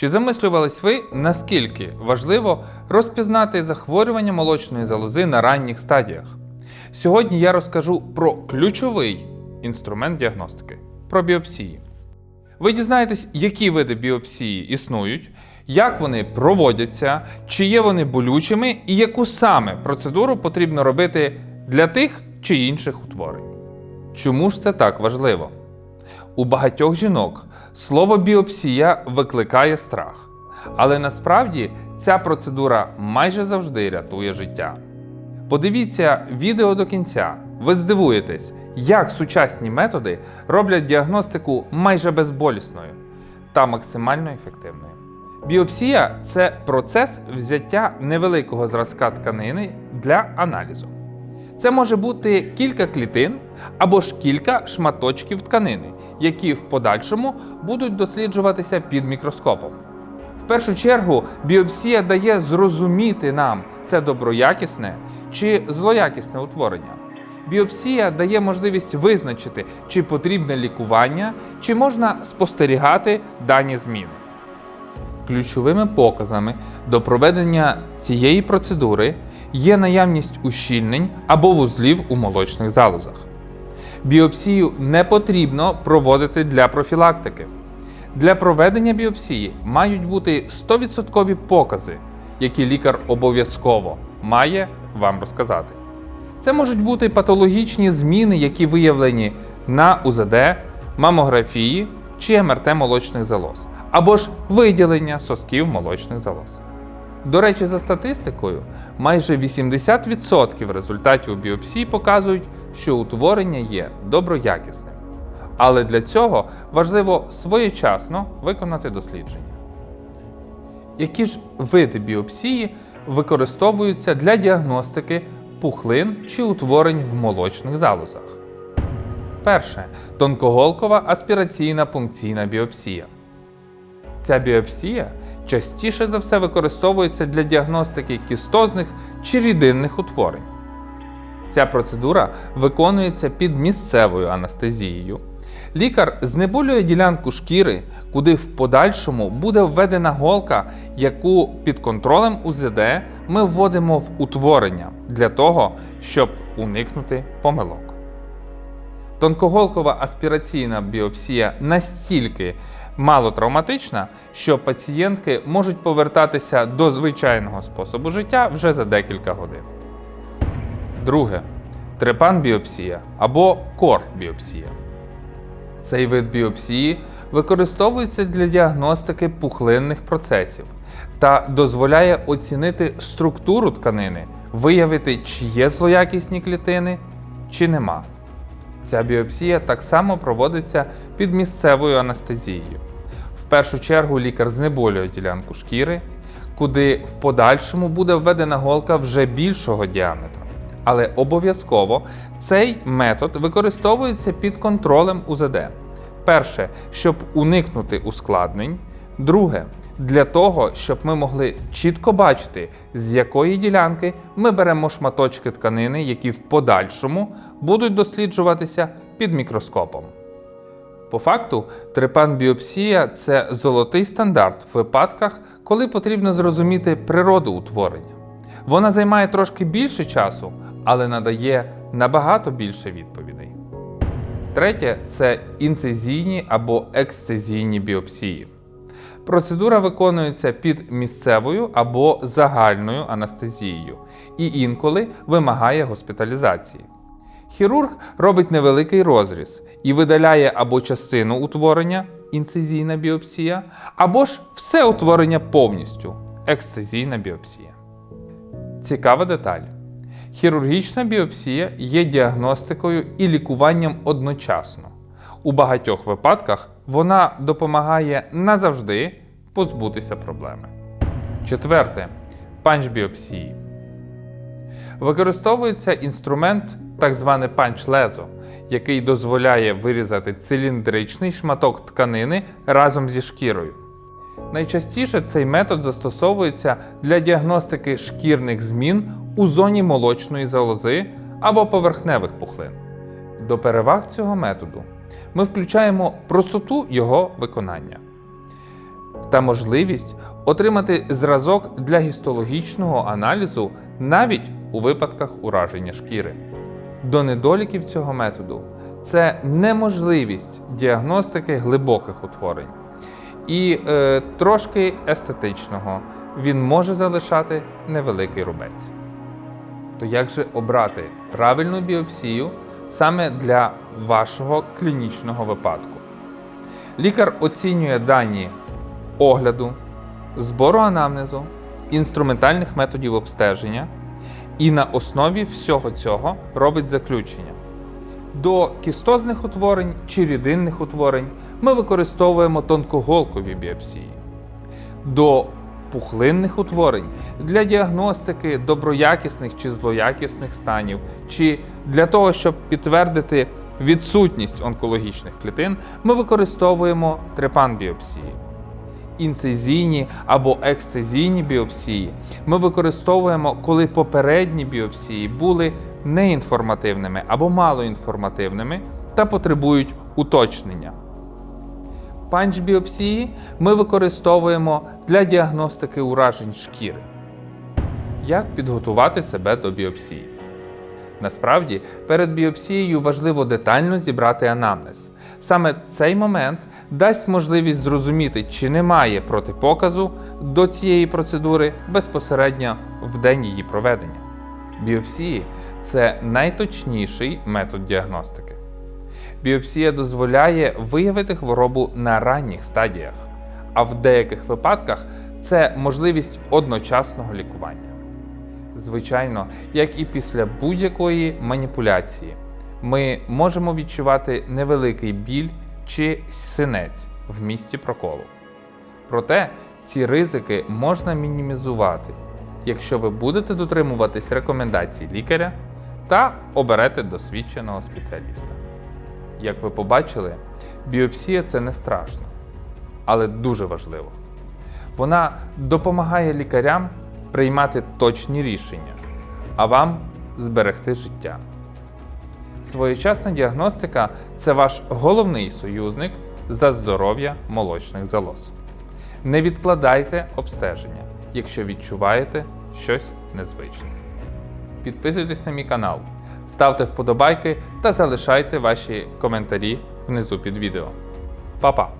Чи замислювались ви, наскільки важливо розпізнати захворювання молочної залози на ранніх стадіях? Сьогодні я розкажу про ключовий інструмент діагностики про біопсії. Ви дізнаєтесь, які види біопсії існують, як вони проводяться, чи є вони болючими, і яку саме процедуру потрібно робити для тих чи інших утворень. Чому ж це так важливо? У багатьох жінок слово біопсія викликає страх, але насправді ця процедура майже завжди рятує життя. Подивіться відео до кінця. Ви здивуєтесь, як сучасні методи роблять діагностику майже безболісною та максимально ефективною. Біопсія це процес взяття невеликого зразка тканини для аналізу. Це може бути кілька клітин або ж кілька шматочків тканини, які в подальшому будуть досліджуватися під мікроскопом. В першу чергу біопсія дає зрозуміти нам, це доброякісне чи злоякісне утворення. Біопсія дає можливість визначити, чи потрібне лікування, чи можна спостерігати дані зміни. Ключовими показами до проведення цієї процедури є наявність ущільнень або вузлів у молочних залозах. Біопсію не потрібно проводити для профілактики. Для проведення біопсії мають бути 100% покази, які лікар обов'язково має вам розказати. Це можуть бути патологічні зміни, які виявлені на УЗД, мамографії чи МРТ молочних залоз, або ж виділення сосків молочних залоз. До речі, за статистикою, майже 80% результатів біопсії показують, що утворення є доброякісним. Але для цього важливо своєчасно виконати дослідження. Які ж види біопсії використовуються для діагностики пухлин чи утворень в молочних залозах? Перше тонкоголкова аспіраційна пункційна біопсія. Ця біопсія частіше за все використовується для діагностики кістозних чи рідинних утворень. Ця процедура виконується під місцевою анестезією. Лікар знеболює ділянку шкіри, куди в подальшому буде введена голка, яку під контролем УЗД ми вводимо в утворення для того, щоб уникнути помилок. Тонкоголкова аспіраційна біопсія настільки малотравматична, що пацієнтки можуть повертатися до звичайного способу життя вже за декілька годин. Друге трепан-біопсія або кор-біопсія. Цей вид біопсії використовується для діагностики пухлинних процесів та дозволяє оцінити структуру тканини, виявити, чи є злоякісні клітини, чи нема. Ця біопсія так само проводиться під місцевою анестезією. В першу чергу лікар знеболює ділянку шкіри, куди в подальшому буде введена голка вже більшого діаметра. Але обов'язково цей метод використовується під контролем УЗД. Перше, щоб уникнути ускладнень. Друге, для того, щоб ми могли чітко бачити, з якої ділянки ми беремо шматочки тканини, які в подальшому будуть досліджуватися під мікроскопом. По факту, трепан-біопсія це золотий стандарт в випадках, коли потрібно зрозуміти природу утворення. Вона займає трошки більше часу, але надає набагато більше відповідей. Третє це інцизійні або ексцизійні біопсії. Процедура виконується під місцевою або загальною анестезією і інколи вимагає госпіталізації. Хірург робить невеликий розріз і видаляє або частину утворення інцизійна біопсія, або ж все утворення повністю ексцизійна біопсія. Цікава деталь. Хірургічна біопсія є діагностикою і лікуванням одночасно. У багатьох випадках вона допомагає назавжди позбутися проблеми. Четверте панч-біопсії. Використовується інструмент, так зване панч-лезо, який дозволяє вирізати циліндричний шматок тканини разом зі шкірою. Найчастіше цей метод застосовується для діагностики шкірних змін у зоні молочної залози або поверхневих пухлин. До переваг цього методу ми включаємо простоту його виконання. та можливість отримати зразок для гістологічного аналізу навіть у випадках ураження шкіри. До недоліків цього методу це неможливість діагностики глибоких утворень і е, трошки естетичного. Він може залишати невеликий рубець. То як же обрати правильну біопсію саме для вашого клінічного випадку? Лікар оцінює дані огляду, збору анамнезу, інструментальних методів обстеження і на основі всього цього робить заключення. До кістозних утворень чи рідинних утворень ми використовуємо тонкоголкові біопсії. До пухлинних утворень для діагностики доброякісних чи злоякісних станів, чи для того, щоб підтвердити відсутність онкологічних клітин, ми використовуємо трепан-біопсії. Інцизійні або ексцизійні біопсії ми використовуємо, коли попередні біопсії були неінформативними або малоінформативними та потребують уточнення. Панч-біопсії ми використовуємо для діагностики уражень шкіри. Як підготувати себе до біопсії? Насправді, перед біопсією важливо детально зібрати анамнез. Саме цей момент дасть можливість зрозуміти, чи немає протипоказу до цієї процедури безпосередньо в день її проведення. Біопсії це найточніший метод діагностики. Біопсія дозволяє виявити хворобу на ранніх стадіях, а в деяких випадках це можливість одночасного лікування. Звичайно, як і після будь-якої маніпуляції, ми можемо відчувати невеликий біль чи синець в місці проколу. Проте ці ризики можна мінімізувати, якщо ви будете дотримуватись рекомендацій лікаря та оберете досвідченого спеціаліста. Як ви побачили, біопсія це не страшно, але дуже важливо. Вона допомагає лікарям приймати точні рішення, а вам зберегти життя. Своєчасна діагностика це ваш головний союзник за здоров'я молочних залоз. Не відкладайте обстеження, якщо відчуваєте щось незвичне. Підписуйтесь на мій канал, ставте вподобайки та залишайте ваші коментарі внизу під відео. Па-па!